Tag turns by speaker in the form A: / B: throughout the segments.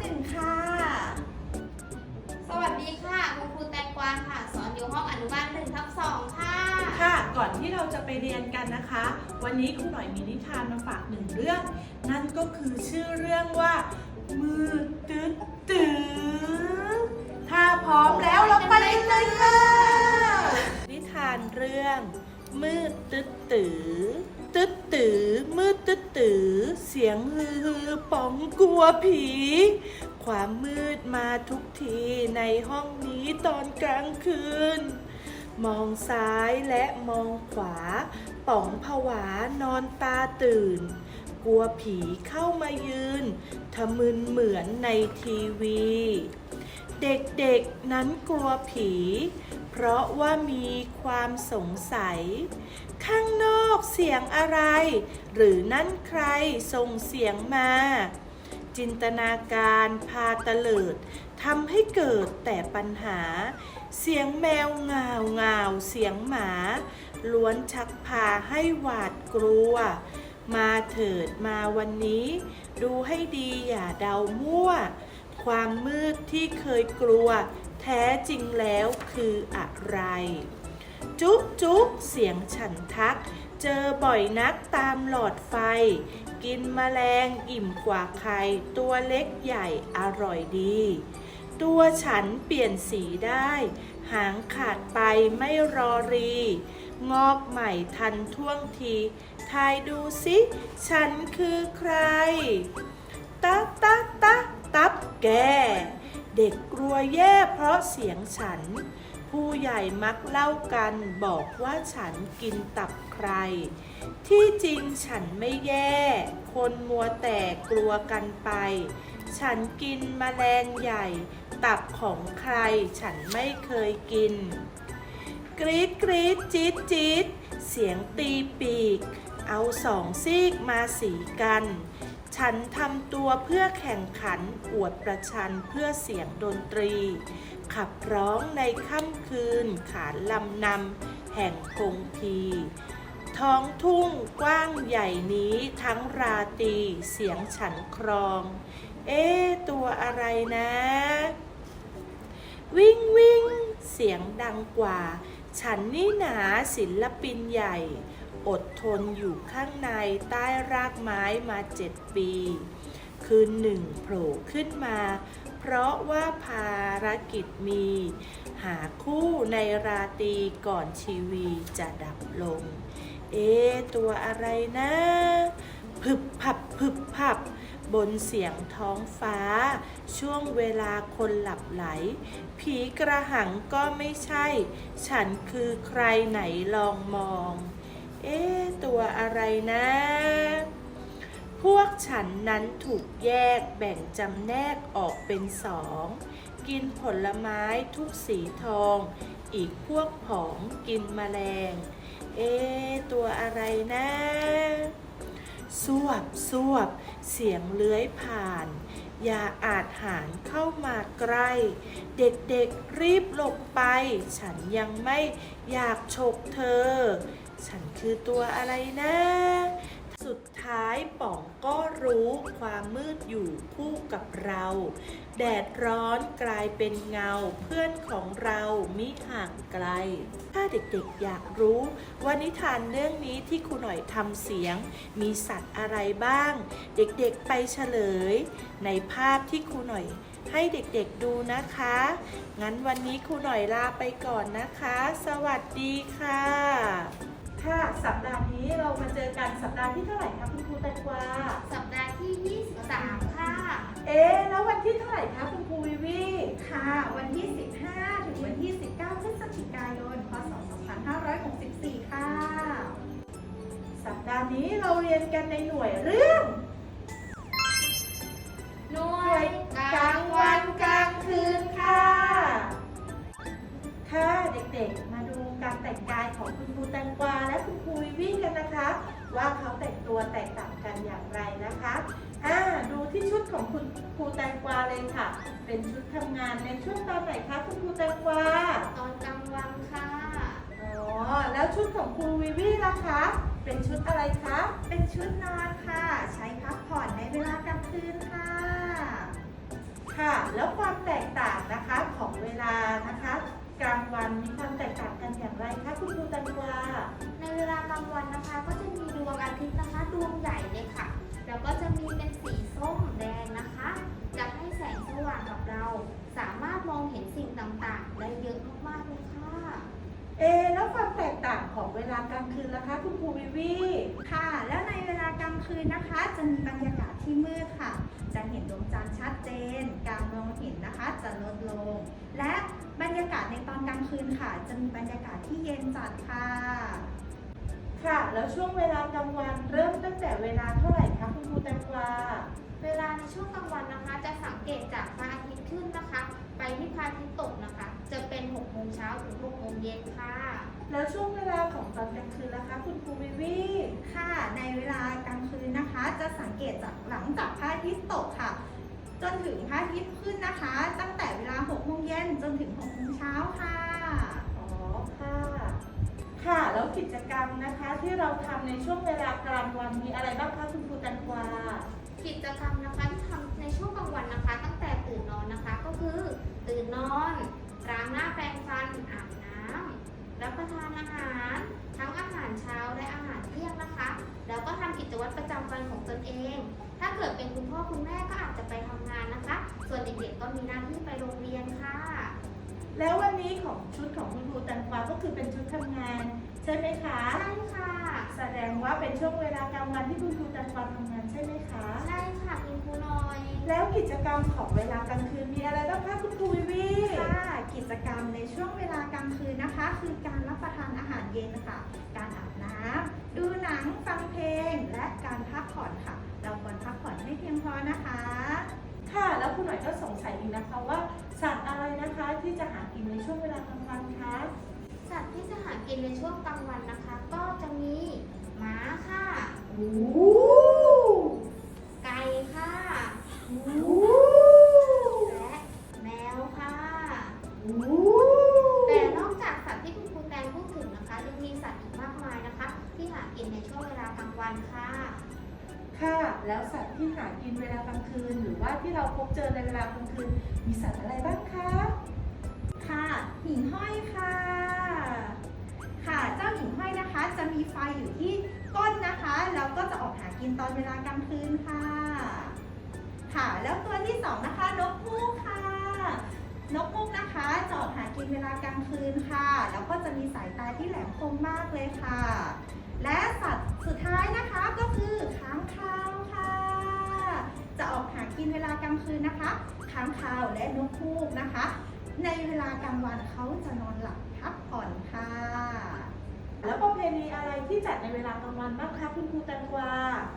A: หนึ่งค่ะ
B: สวัสดีค่ะ คุณครูแตงกวาค่ะ สอนอยู่ห้องอนุบาลหนึ่งทับสองค่ะ
C: ค่ะ ก่อนที่เราจะไปเรียนกันนะคะ วันนี้ครูหน่อยมีนิทานมาฝากหนึ่งเรื่อง นั่นก็คือชื่อเรื่องว่า มือตึ๊ดตื้อถ้าพร้อมแล้วเราไปเลยค่ะ นิทานเรื่อง มืดตึ๊ดตื้อตึ๊ดตื้อมืดตึ๊ด ตือ เสียงฮือฮือป๋องกลัวผี ความมืดมาทุกทีในห้องนี้ตอนกลางคืน มองซ้ายและมองขวา ป๋องผวานอนตาตื่น กลัวผีเข้ามายืนทะมึนเหมือนในทีวี เด็กๆนั้นกลัวผี เพราะว่ามีความสงสัย ข้างนอก เสียงอะไร หรือนั่นใครส่งเสียงมา จินตนาการพาตะเลิดทำให้เกิดแต่ปัญหา เสียงแมวงาวงาวเสียงหมา ล้วนชักพาให้หวาดกลัว มาเถิดมาวันนี้ ดูให้ดีอย่าเดามั่ว ความมืดที่เคยกลัว แท้จริงแล้วคืออะไร จุ๊บจุ๊บเสียงฉันทัก เจอบ่อยนักตามหลอดไฟ กินแมลงอิ่มกว่าใคร ตัวเล็กใหญ่อร่อยดี ตัวฉันเปลี่ยนสีได้ หางขาดไปไม่รอรี งอกใหม่ทันท่วงทีทายดูสิ ฉันคือใครตะตะตะตับแก เด็กกลัวแย่เพราะเสียงฉัน ผู้ใหญ่มักเล่ากันบอกว่าฉันกินตับ ร ที่จริงฉันไม่แย่ คนมัวแต่กลัวกันไป ฉันกินมแมลงใหญ่ ตับของใครฉันไม่เคยกิน กรีดกรีดจี๊ดจี๊ดเสียงตีปีก เอาสองซีกมาสีกัน ฉันทำตัวเพื่อแข่งขันอวดประชันเพื่อเสียงดนตรี ขับร้องในค่ำคืนขานลำนำแห่งคงพี ท้องทุ่งกว้างใหญ่นี้ทั้งราตรีเสียงฉันครอง เอ๊ตัวอะไรนะ วิ่งวิ่งเสียงดังกว่า ฉันนี่หนาศิลปินใหญ่ อดทนอยู่ข้างในใต้รากไม้มาเจ็ดปี คืนหนึ่งโผล่ขึ้นมา เพราะว่าภารกิจมี หาคู่ในราตรีก่อนชีวีจะดับลง เอ๊ตัวอะไรนะพึบพับพึบพับบนเสียงท้องฟ้า ช่วงเวลาคนหลับไหล ผีกระหังก็ไม่ใช่ ฉันคือใครไหนลองมอง เอ๊ตัวอะไรนะ พวกฉันนั้นถูกแยกแบ่งจำแนกออกเป็นสอง กินผลไม้ทุกสีทอง อีกพวกผองกินแมลง เอ๊ตัวอะไรนะสวบสวบ เสียงเลื้อยผ่าน อย่าอาจหารเข้ามาใกล้ เด็กๆรีบหลบไป ฉันยังไม่อยากฉกเธอ ฉันคือตัวอะไรนะ สุดท้ายป๋องก็รู้ความมืดอยู่คู่กับเรา แดดร้อนกลายเป็นเงาเพื่อนของเรามิห่างไกล ถ้าเด็กๆอยากรู้ว่านิทานเรื่องนี้ที่ครูหน่อยทำเสียง มีสัตว์อะไรบ้าง เด็กๆไปเฉลย ในภาพที่ครูหน่อยให้เด็กๆดูนะคะ งั้นวันนี้ครูหน่อยลาไปก่อนนะคะ สวัสดีค่ะ ค่ะสัปดาห์นี้เรามาเจอกันสัปดาห์ที่เท่าไหร่คะคุณครูแตงกวา
B: สัปดาห์ที่ 23 ค่ะ
C: เอ๊ะแล้ววันที่เท่าไหร่คะคุณครูวิวี
A: ค่ะ วันที่ 15 ถึงวันที่ 19 พฤศจิกายน พศ 2564 ค่ะ
C: สัปดาห์นี้เราเรียนกันในหน่วยเรื่อง
B: หน่ว
C: หน่วยยกลางวันกลางคืนค่ะ ค่ะเด็กๆ มาดูการแต่งกายของคุณครูแตงกวาและคุณครูวิวีกันนะคะ ว่าเขาแต่งตัวแตกต่างกันอย่างไรนะคะอ่าดูที่ชุดของคุณครูแตงกวาเลยค่ะ เป็นชุดทำงานในช่วงตอนไหนคะคุณครูแตงกวา
B: ตอนกลางวันค่ะ
C: อ๋อแล้วชุดของครูวิวีล่ะคะ เป็นชุดอะไรคะ
A: เป็นชุดนอนค่ะ ใช้พักผ่อนในเวลากลางคืนค่ะ
C: ค่ะ แล้วความแตกต่างนะคะของเวลานะคะ กลางวันมีความแตกต่างกันอย่างไรคะคุณครูแตงกวา
B: ในเวลากลางวันนะคะ ก็จะมีดวงอาทิตย์นะคะดวงใหญ่เลยค่ะ แล้วก็จะมีเป็นสีส้มแดงนะคะ จะให้แสงสว่างกับเรา สามารถมองเห็นสิ่งต่างๆ ได้เยอะมากๆเลยค่ะ
C: เอแล้วความแตกต่างของเวลากลางคืนล่ะคะคุณครูวิวี
A: ค่ะ แล้วในเวลากลางคืนนะคะ จะมีบรรยากาศที่มืดค่ะ จะเห็นดวงจันทร์ชัดเจน การมองเห็นนะคะจะลดลง และบรร ยากาศในตอนกลางคืนค่ะ จะมีบรรยากาศที่เย็นจัดค่ะ
C: ค่ะ แล้วช่วงเวลากลางวันเริ่มตั้งแต่เวลาเท่าไหร่คะคุณครูแตงกวา
B: เวลาในช่วงกลางวันนะคะ จะสังเกตจากพระอาทิตย์ขึ้นนะคะ ไปที่พระอาทิตย์ตกนะคะ จะเป็น6โมงเช้าถึง6โมงเย็นค่ะ
C: แล้วช่วงเวลาของตอนกลางคืนล่ะคะ คุณครูวิวี
A: ค่ะ ในเวลากลางคืนนะคะ จะสังเกตจากหลังจากพระอาทิตย์ตกค่ะ จนถึงพระอาทิตย์ขึ้นนะคะ ตั้งแต่เวลา6โมงเย็นจนถึง6โมงเช้าค่ะ
C: อ๋อค่ะ ค่ะ แล้วกิจกรรมนะคะที่เราทำในช่วงเวลากลางวันมีอะไรบ้างคะคุณครูแตงกวา
B: กิจกรรมนะคะที่ทำในช่วงกลางวันนะคะ ตั้งแต่ตื่นนอนนะคะ ก็คือ ตื่นนอนล้างหน้าแปรงฟันอาบน้ ด็กๆก็มีหน้าที่ไปโรงเรียนค่ะ
C: แล้ววันนี้ของชุดของคุณครูแตงกวาก็คือเป็นชุดทำงาน ใช่ไหมคะ
B: ใช่ค่ะ
C: แสดงว่าเป็นช่วงเวลากลางวันที่คุณครูแตงกวาทำงานใช่ไหมคะ
B: ใช่ค่ะคุณครูน้อย
C: แล้วกิจกรรมของเวลากลางคืนมีอะไรบ้างคะคุณครูวิวี
A: ค่ะกิจกรรมในช่วงเวลากลางคืนนะคะ คือการรับประทานอาหารเย็นค่ะ การอาบน้ำดูหนังฟังเพลง และการพักผ่อนค่ะ เราควรพักผ่อนให้เพียงพอนะคะ
C: ค่ะ แล้วคุณหน่อยก็สงสัยอีกนะคะว่าสัตว์อะไรนะคะที่จะหากินในช่วงเวลากลางวันคะ
B: สัตว์ที่จะหากินในช่วงกลางวันนะคะ ก็จะมีม้าค่ะ
C: โอ้
B: ไก่ค่ะ
C: โห
B: และแมวค่ะ
C: โอ้
B: แต่นอกจากสัตว์ที่คุณครูแตงพูดถึงนะคะ ยังมีสัตว์อีกมากมายนะคะ ที่หากินในช่วงเวลากลางวันค่ะ
C: ค่ะแล้วสัตว์ที่หากินเวลากลางคืน หรือว่าที่เราพบเจอในเวลากลางคืน มีสัตว์อะไรบ้างคะ
A: ค่ะหิ่งห้อยค่ะ ค่ะเจ้าหิ่งห้อยนะคะ จะมีไฟอยู่ที่ก้นนะคะแล้วก็จะออกหากินตอนเวลากลางคืนค่ะ ค่ะแล้วตัวที่สองนะคะนกฮูกค่ะนกฮูกนะคะจะออกหากินเวลากลางคืนค่ะ แล้วก็จะมีสายตาที่แหลมคมมากเลยค่ะ และสัตว์สุดท้ายนะคะก็คือค้างคาวค่ะ จะออกหากินเวลากลางคืนนะคะค้างคาวและนกฮูกนะคะ ในเวลากลางวันเขาจะนอนหลับพักผ่อนค่ะ
C: แล้วประเพณีอะไรที่จัดในเวลากลางวันบ้างคะคุณครูแตงกวา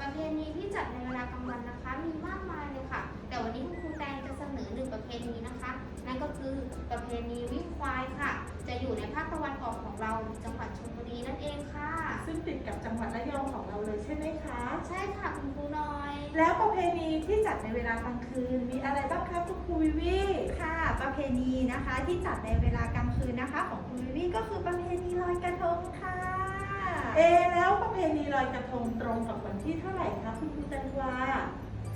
B: ประเพณีที่จัดในเวลากลางวันนะคะ มีมากมายเลยค่ะ แต่วันนี้คุณครูแตงจะเสนอหนึ่งประเพณีนะคะ นั่นก็คือประเพณีวิ่งควายค่ะ จะอยู่ในภาคตะวันออกของเราจังหวัดชลบุรีนั่นเองค่ะ
C: ซึ่งติดกับจังหวัดระยองของเราเลยใช่ไหมคะ
B: ใช่ค่ะคุณครูน้อย
C: แล้วประเพณีที่จัดในเวลากลางคืนมีอะไรบ้างคะคุณครูวิวี
A: ค่ะ ประเพณีนะคะที่จัดในเวลากลางคืนนะคะ ของคุณวิวีก็คือประเพณีลอยกระทงค่ะ
C: เอแล้วประเพณีลอยกระทงตรงกับวันที่เท่าไหร่คะคุณครูแตงกวา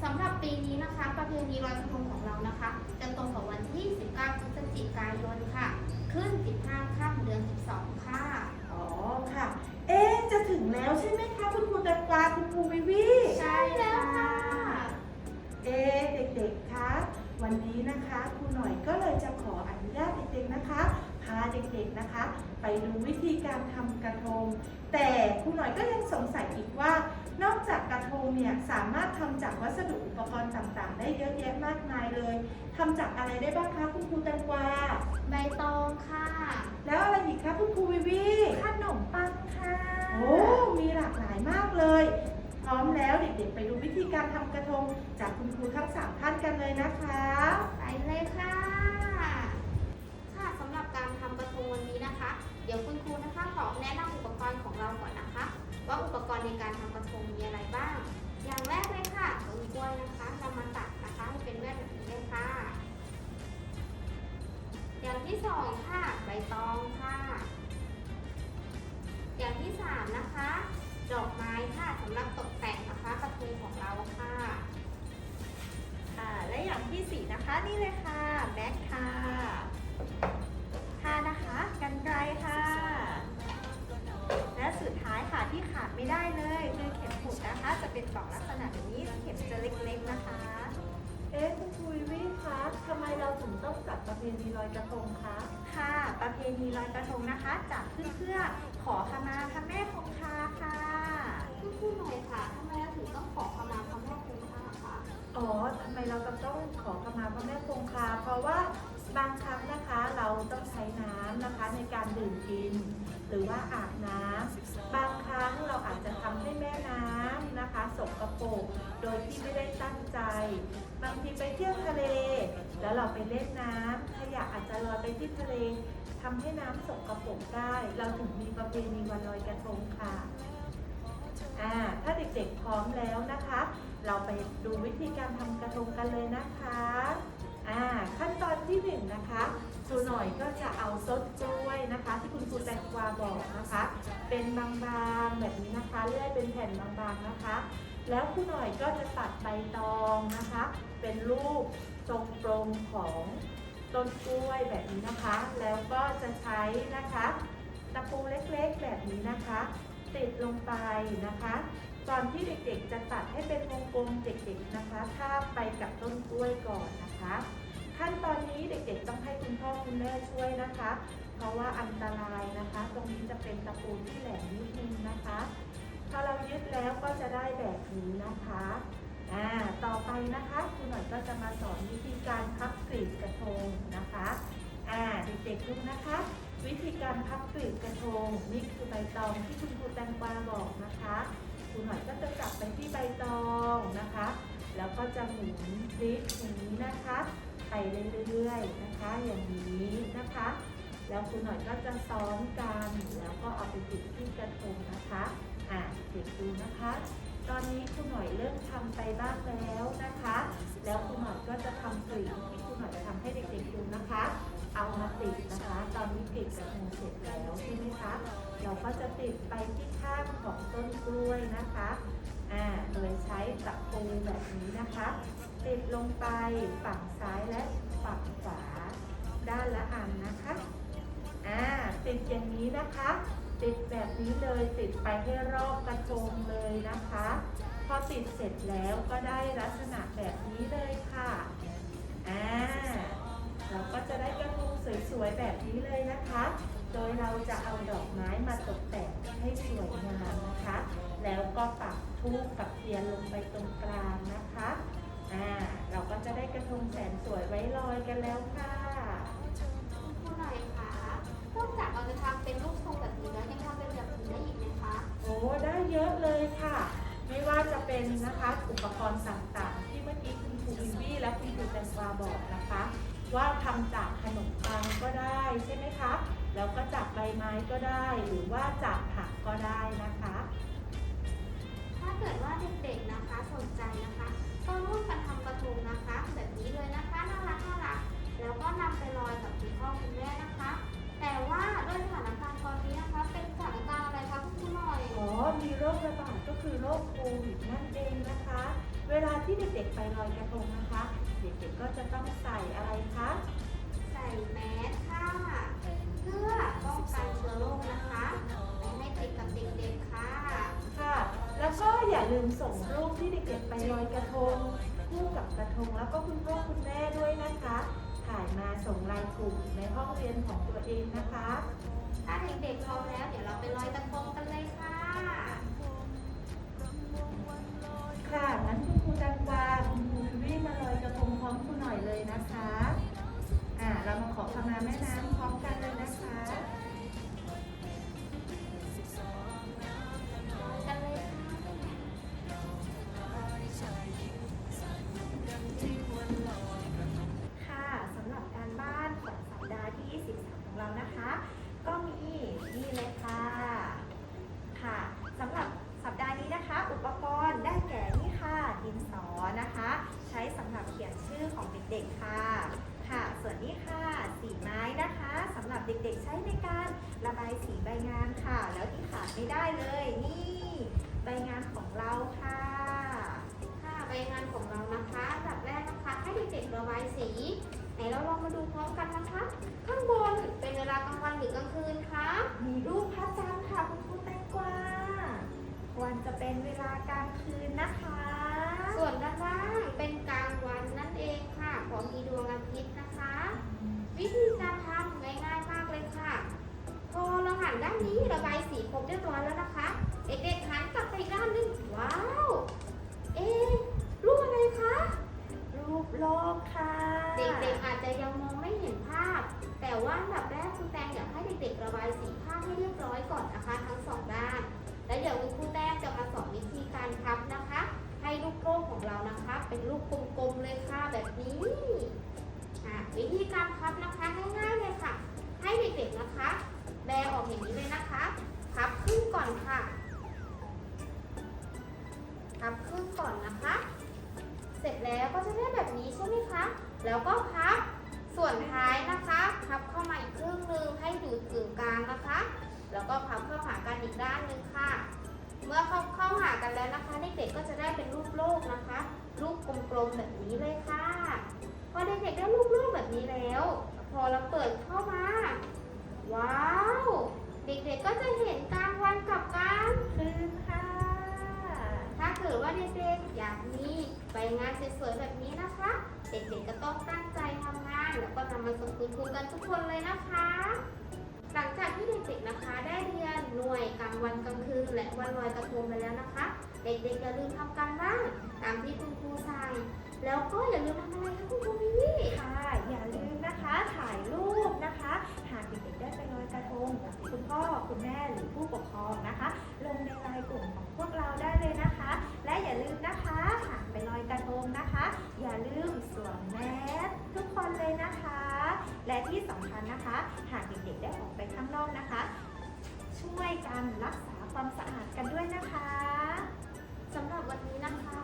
B: สำหรับปีนี้นะคะ ประเพณีลอยกระทงของเรานะคะ จะตรงกับวันที่ 19 พฤศจิกายนค่ะ ขึ้น 15ค่ำเดือน 12 ค่ะ
C: อ๋อค่ะ เอ๊ะจะถึงแล้วใช่ไหมคะคุณครูแตงกวาคุณครูวิวี
B: ใช่แล้วค่ะ
C: เอ๊ะเด็กๆคะวันนี้นะคะครูหน่อยก็เลยจะขออนุญาตเด็กๆนะคะ พาเด็กๆนะคะ ไปดูวิธีการทำกระทง แต่ครูหน่อยก็ยังสงสัยอีกว่า นอกจากกระทงเนี่ยสามารถทำจากวัสดุอุปกรณ์ต่างๆ ได้เยอะแยะมากมายเลยทำจากอะไรได้บ้างคะคุณครูแตงกวา
B: ใบตองค่ะ
C: แล้วอะไรอีกคะคุณครูวิวี
A: ขนมปังค่ะ
C: โอ้ มีหลากหลายมากเลย พร้อมแล้วเด็กๆ ไปดูวิธีการทำกระทง จากคุณครูทั้งสามท่านกันเลยนะคะ
B: ไปเลยค่ะค่ะสำหรับ การทำกระทงวันนี้นะคะ เดี๋ยวคุณครูนะคะขอแนะนำอุปกรณ์ของเราก่อนนะคะ ว่าอุปกรณ์ในการทำกระทงมีอะไรบ้าง อย่างแรกเลยค่ะต้นกล้วยนะคะเรามาตัดนะคะให้เป็นแว่นแบบนี้เลยค่ะ อย่างที่สองค่ะใบตองค่ะ อย่างที่สามนะคะ ดอกไม้ค่ะสำหรับตกแต่งนะคะกระทงของเราค่ะ
A: ค่ะและอย่างที่สี่นะคะนี่เลยค่ะแบ็คค่ะ เป็นกล่องลักษณะแบบนี้เข็มจะเล็กๆนะคะ
C: เอ๊ะคุณครูวิวี่คะทำไมเราถึงต้องจัดประเพณีลอยกระทงคะ
A: ค่ะ ประเพณีลอยกระทงนะคะจัดขึ้นเพื่อขอขมาพระแม่คงคาค่ะ
B: คุณครูหน่อยค่ะทำไมเราถึงต้องขอขมาพระแม่คงคาคะ
C: อ๋อทำไมเราต้องขอขมาพระแม่คงคา เพราะว่าบางครั้งนะคะเราต้องใช้น้ำนะคะในการดื่มกิน หรือว่าอาบน้ำบางครั้งเราอาจจะทำให้แม่น้ำนะคะสกปรกโดยที่ไม่ได้ตั้งใจ บางทีไปเที่ยวทะเล แล้วเราไปเล่นน้ำขยะอาจจะลอยไปที่ทะเลทำให้น้ำสกปรกได้ เราถึงมีประเพณีวันลอยกระทงค่ะอ่าถ้าเด็กๆพร้อมแล้วนะคะ เราไปดูวิธีการทำกระทงกันเลยนะคะอ่าขั้นตอนที่หนึ่งนะคะ ครูหน่อยก็จะเอาต้นกล้วยนะคะ ที่คุณครูแตงกวาบอกนะคะ เป็นบางๆแบบนี้นะคะเลื่อยเป็นแผ่นบางๆนะคะ แล้วครูหน่อยก็จะตัดใบตองนะคะ เป็นรูปทรงกลมของต้นกล้วยแบบนี้นะคะ แล้วก็จะใช้นะคะตะปูเล็กๆแบบนี้นะคะ ติดลงไปนะคะก่อนที่เด็กๆจะตัดให้เป็นวงกลมเด็กๆนะคะทาบไปกับต้นกล้วยก่อนนะคะ ขั้นตอนนี้เด็กๆต้องให้คุณพ่อคุณแม่ช่วยนะคะ เพราะว่าอันตรายนะคะ ตรงนี้จะเป็นตะปูที่แหลมนิดนึงนะคะพอเรายึดแล้วก็จะได้แบบนี้นะคะอ่าต่อไปนะคะคุณหน่อยก็จะมาสอนวิธีการพับกลีบกระทงนะคะอ่าเด็กๆดูนะคะ วิธีการพับกลีบกระทงนี่คือใบตองที่คุณครูแตงกวาบอกนะคะคุณหน่อยก็จะจับไปที่ใบตองนะคะ แล้วก็จะหมุนพลิกอย่างนี้นะคะ ไปเรื่อยๆนะคะ อย่างนี้นะคะ แล้วคุณหน่อยก็จะซ้อมกันแล้วก็เอาไปติดที่กระทงนะคะอ่าเด็กดูนะคะ ตอนนี้คุณหน่อยเริ่มทำไปบ้างแล้วนะคะ แล้วคุณหน่อยก็จะทำกลีที่คุณหน่อยจะทำให้เด็กๆดูนะคะ เอามาติดนะคะ ตอนนี้กลีบกระทงเสร็จแล้วใช่ไหมคะเราก็จะติดไปที่ข้างของต้นกล้วยนะคะ อ่าโดยใช้ตะปูแบบนี้นะคะ ติดลงไปฝั่งซ้ายและฝั่งขวาด้านละอันนะคะอ่าติดอย่างนี้นะคะ ติดแบบนี้เลยติดไปให้รอบกระทงเลยนะคะ พอติดเสร็จแล้วก็ได้ลักษณะแบบนี้เลยค่ะอ่าเราก็จะได้กระทงสวยๆแบบนี้เลยนะคะ โดยเราจะเอาดอกไม้มาตกแต่งให้สวยงามนะคะ แล้วก็ปักทูบกับเทียนลงไปตรงกลาง
B: นะคะ
C: วิดนั่นเองนะคะ เวลาที่เด็กๆไปลอยกระทงนะคะ เด็กๆก็จะต้องใส่อะไรคะ
B: ใส่แมสค่ะ เพื่อป้องกันเชื้อโรคนะคะไม่ให้ติดกับเด็กๆค่ะ
C: ค่ะ แล้วก็อย่าลืมส่งรูปที่เด็กๆไปลอยกระทงคู่กับกระทงแล้วก็คุณพ่อคุณแม่ด้วยนะคะ ถ่ายมาส่งไลน์กลุ่มในห้องเรียนของตัวเองนะคะ
B: ถ้าเด็กๆพร้อมแล้วเดี๋ยวเราไปลอยกระทงกันเลยค่ะ
C: ค่ะ เลยนะคะ อ่าเรามาขอขมาแม่น้ำพร้อมกันเลยนะคะ
A: รระบายสีใบงานค่ะ แล้วที่ขาดไม่ได้เลย นี่ใบงานของเราค่ะ
B: ค่ะใบงานของเรานะคะอันดับแรกนะคะให้เด็กๆระบายสีไหนเราลองมาดูพร้อมกันนะคะ ข้างบนเป็นเวลากลางวันหรือกลางคืนคะ
A: มีรูปพระจันทร์ค่ะคุณครูแตงกวาควรจะเป็นเวลากลางคืนนะ
B: ว่ามีดวงอาทิตย์นะคะ วิธีการทำง่ายๆมากเลยค่ะ พอเราหันด้านนี้ระบายสีครบเรียบร้อยแล้วนะคะ เด็กๆหันกลับไปอีกด้านหนึงว้าว เอ๊ะรูปอะไรคะ
A: รูปโลกค่ะ
B: เด็กๆอาจจะยังมองไม่เห็นภาพ แต่ว่าอันดับแรกคุณแตงอยากให้เด็กๆระบายสีภาพให้เรียบร้อยก่อนนะคะ ทั้งสองด้าน แล้วเดี๋ยวคุณครูแต้มจะมาสอนวิธีการพับนะคะ ให้ลูกโลกของเรานะคะ เป็นลูกกลมๆเลยค่ะแบบนี้วิธีการพับนะคะง่ายๆเลยค่ะ ให้เด็กๆนะคะ แบออกอย่างนี้เลยนะคะพับครึ่งก่อนค่ะพับครึ่งก่อนนะคะ เสร็จแล้วก็จะได้แบบนี้ใช่ไหมคะ แล้วก็พับส่วนท้ายนะคะพับเข้ามาอีกครึ่งหนึ่งให้อยู่กึ่งกลางนะคะ แล้วก็พับเข้าหากันอีกด้านหนึ่งค่ะ เมื่อเข้าเข้าหากันแล้วนะคะเด็กๆก็จะได้เป็นรูปโลกนะคะ รูปกลมๆแบบนี้เลยค่ะ พอเด็กๆได้รูปโลกแบบนี้แล้ว พอเราเปิดเข้ามา ว้าว เด็กๆก็จะเห็นกลางวันกับกลาง
A: คืนค่ะ
B: ถ้าเกิดว่าเด็กๆอยากมีใบงานสวยๆแบบนี้นะคะ เด็กๆก็ต้องตั้งใจทำงาน แล้วก็นำมาส่งคุณครูกันทุกคนเลยนะคะ หลังจากที่เด็กๆนะคะได้เรียนหน่วยกลางวันกลางคืนและวันลอยกระทงไปแล้วนะคะ เด็กๆอย่าลืมทำการบ้านตามที่คุณครูสั่งแล้วก็อย่าลืมทำอะไรคะคุณครูวิวี
A: ค่ะอย่าลืมนะคะถ่ายรูปนะคะ หากเด็กๆได้ไปลอยกระทงกับคุณพ่อคุณแม่หรือผู้ปกครอง ออกไปข้างนนะคะ ช่วยกันรักษาความสะอาดกันด้วยนะคะ
B: สำหรับวันนี้นะคะ